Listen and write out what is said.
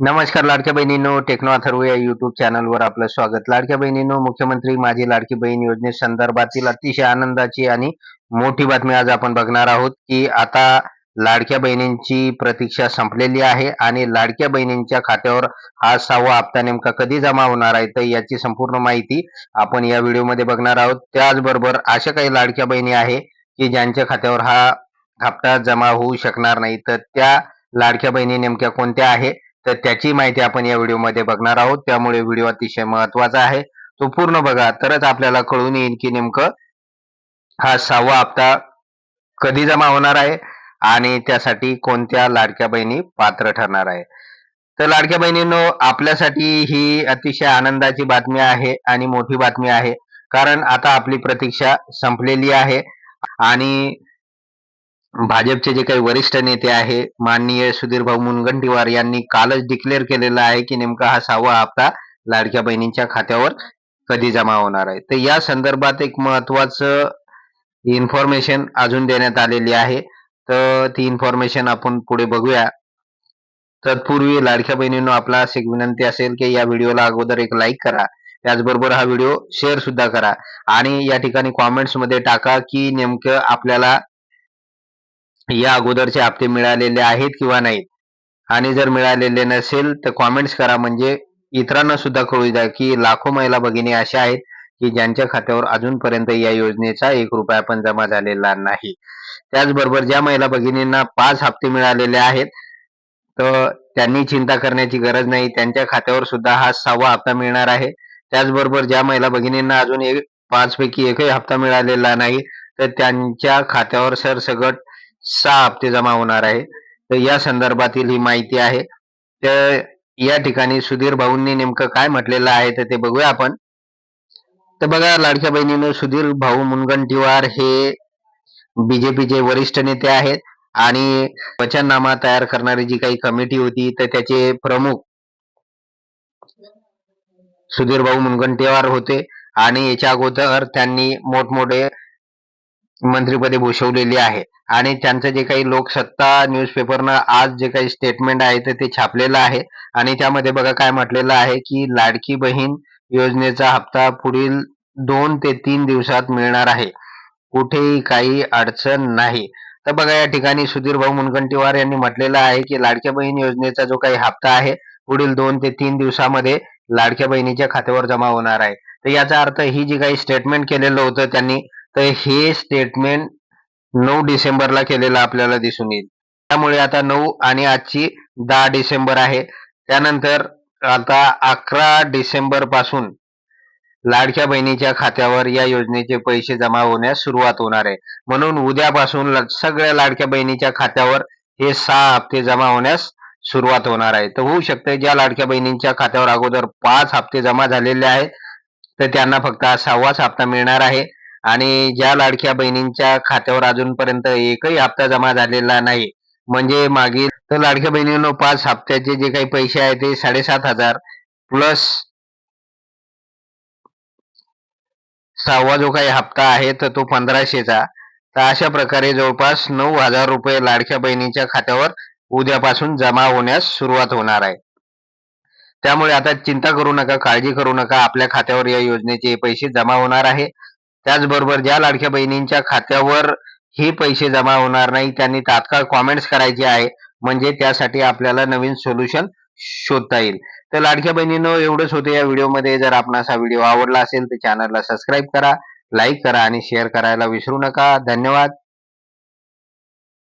नमस्कार लाडक्या बहिणींनो टेक्नो अथर्व या युट्यूब चॅनलवर आपलं स्वागत. लाडक्या बहिणींनो मुख्यमंत्री माझी लाडकी बहीण योजनेसंदर्भातील अतिशय आनंदाची आणि मोठी बातमी आज आपण बघणार आहोत की आता लाडक्या बहिणींची प्रतीक्षा संपलेली आहे आणि लाडक्या बहिणींच्या खात्यावर हा सहावा हप्ता नेमका कधी जमा होणार आहे तर याची संपूर्ण माहिती आपण या व्हिडिओमध्ये बघणार आहोत. त्याचबरोबर अशा काही लाडक्या बहिणी आहे की ज्यांच्या खात्यावर हा हप्ता जमा होऊ शकणार नाही तर त्या लाडक्या बहिणी नेमक्या कोणत्या आहे? तर त्याची माहिती आपण या व्हिडिओमध्ये बघणार आहोत. त्यामुळे व्हिडिओ अतिशय महत्त्वाचा आहे. तो पूर्ण बघा. तरच आपल्याला कळून येईल की नेमकं हा सहावा हप्ता कधी जमा होणार आहे आणि त्यासाठी कोणत्या लाडक्या बहिणी पात्र ठरणार आहे. तर लाडक्या बहिणींनो आपल्यासाठी ही अतिशय आनंदाची बातमी आहे आणि मोठी बातमी आहे. कारण आता आपली प्रतीक्षा संपलेली आहे आणि भाजपचे जे काही वरिष्ठ नेते आहे माननीय सुधीर भाऊ मुनगंटीवार यांनी कालच डिक्लेअर केलेलं आहे की नेमका हा सहावा हप्ता लाडक्या बहिणींच्या खात्यावर कधी जमा होणार आहे. तर या संदर्भात एक महत्वाचं इन्फॉर्मेशन अजून देण्यात आलेली आहे. तर ती इन्फॉर्मेशन आपण पुढे बघूया. तत्पूर्वी लाडक्या बहिणींनो आपला एक विनंती असेल की या व्हिडिओला अगोदर एक लाईक करा. त्याचबरोबर हा व्हिडिओ शेअर सुद्धा करा. आणि या ठिकाणी कॉमेंट्समध्ये टाका की नेमकं आपल्याला या अगोदरचे हप्ते मिळालेले आहेत किंवा नाहीत? आणि जर मिळालेले नसेल तर कॉमेंट्स करा. म्हणजे इतरांना सुद्धा कळू द्या की लाखो महिला भगिनी अशा आहेत की ज्यांच्या खात्यावर अजूनपर्यंत या योजनेचा एक रुपया पण जमा झालेला नाही. त्याचबरोबर ज्या महिला भगिनींना पाच हप्ते मिळालेले आहेत तर त्यांनी चिंता करण्याची गरज नाही. त्यांच्या खात्यावर सुद्धा हा सहावा हप्ता मिळणार आहे. त्याचबरोबर ज्या महिला भगिनींना अजून एक पाच पैकी एकही हप्ता मिळालेला नाही तर त्यांच्या खात्यावर सरसगट सहा हप्ते जमा होणार आहे. तर या संदर्भातील ही माहिती आहे. तर या ठिकाणी सुधीर भाऊंनी नेमकं काय म्हटलेलं आहे तर ते बघूया आपण. तर बघा लाडक्या बहिणीनं सुधीर भाऊ मुनगंटीवार हे बीजेपीचे वरिष्ठ नेते आहेत आणि वचननामा तयार करणारी जी काही कमिटी होती तर त्याचे प्रमुख सुधीर भाऊ मुनगंटीवार होते आणि याच्या अगोदर त्यांनी मोठमोठे मंत्रीपदे भूषवलेली आहे. आणि त्यांचं जे काही लोकसत्ता न्यूजपेपरनं आज जे काही स्टेटमेंट आहे तर ते छापलेलं आहे. आणि त्यामध्ये बघा काय म्हटलेलं आहे की लाडकी बहीण योजनेचा हप्ता पुढील दोन ते तीन दिवसात मिळणार आहे. कुठेही काही अडचण नाही. तर बघा या ठिकाणी सुधीर भाऊ मुनगंटीवार यांनी म्हटलेलं आहे की लाडक्या बहीण योजनेचा जो काही हप्ता आहे पुढील दोन ते तीन दिवसामध्ये लाडक्या बहिणीच्या खात्यावर जमा होणार आहे. तर याचा अर्थ ही जी काही स्टेटमेंट केलेलं होतं त्यांनी तर हे स्टेटमेंट नऊ डिसेंबरला केलेला आपल्याला दिसून येईल. त्यामुळे आता नऊ आणि आजची दहा डिसेंबर आहे. त्यानंतर आता अकरा डिसेंबरपासून लाडक्या बहिणीच्या खात्यावर या योजनेचे पैसे जमा होण्यास सुरुवात होणार आहे. म्हणून उद्यापासून सगळ्या लाडक्या बहिणीच्या खात्यावर हे सहा हप्ते जमा होण्यास सुरुवात होणार आहे. तर होऊ शकते ज्या लाडक्या बहिणींच्या खात्यावर अगोदर पाच हप्ते जमा झालेले आहेत तर त्यांना फक्त हा सहावाच हप्ता मिळणार आहे. आणि ज्या लाडक्या बहिणींच्या खात्यावर अजूनपर्यंत एकही हप्ता जमा झालेला नाही. म्हणजे मागील तर लाडक्या बहिणींनो पाच हप्त्याचे जे काही पैसे आहेत ते साडेसात हजार प्लस सहावा जो काही हप्ता आहे तर तो पंधराशेचा. तर अशा प्रकारे जवळपास नऊ हजार रुपये लाडक्या बहिणीच्या खात्यावर उद्यापासून जमा होण्यास सुरुवात होणार आहे. त्यामुळे आता चिंता करू नका काळजी करू नका आपल्या खात्यावर या योजनेचे पैसे जमा होणार आहे. त्याचबरोबर ज्या लाडक्या बहिणींच्या खात्यावर हे पैसे जमा होणार नाही त्यांनी तात्काळ कॉमेंट्स करायचे आहे. म्हणजे त्यासाठी आपल्याला नवीन सोल्युशन शोधता येईल. तर लाडक्या बहिणींनो एवढंच होतं या व्हिडिओमध्ये. जर आपणास हा व्हिडिओ आवडला असेल तर चॅनलला सबस्क्राईब करा लाईक करा आणि शेअर करायला विसरू नका. धन्यवाद.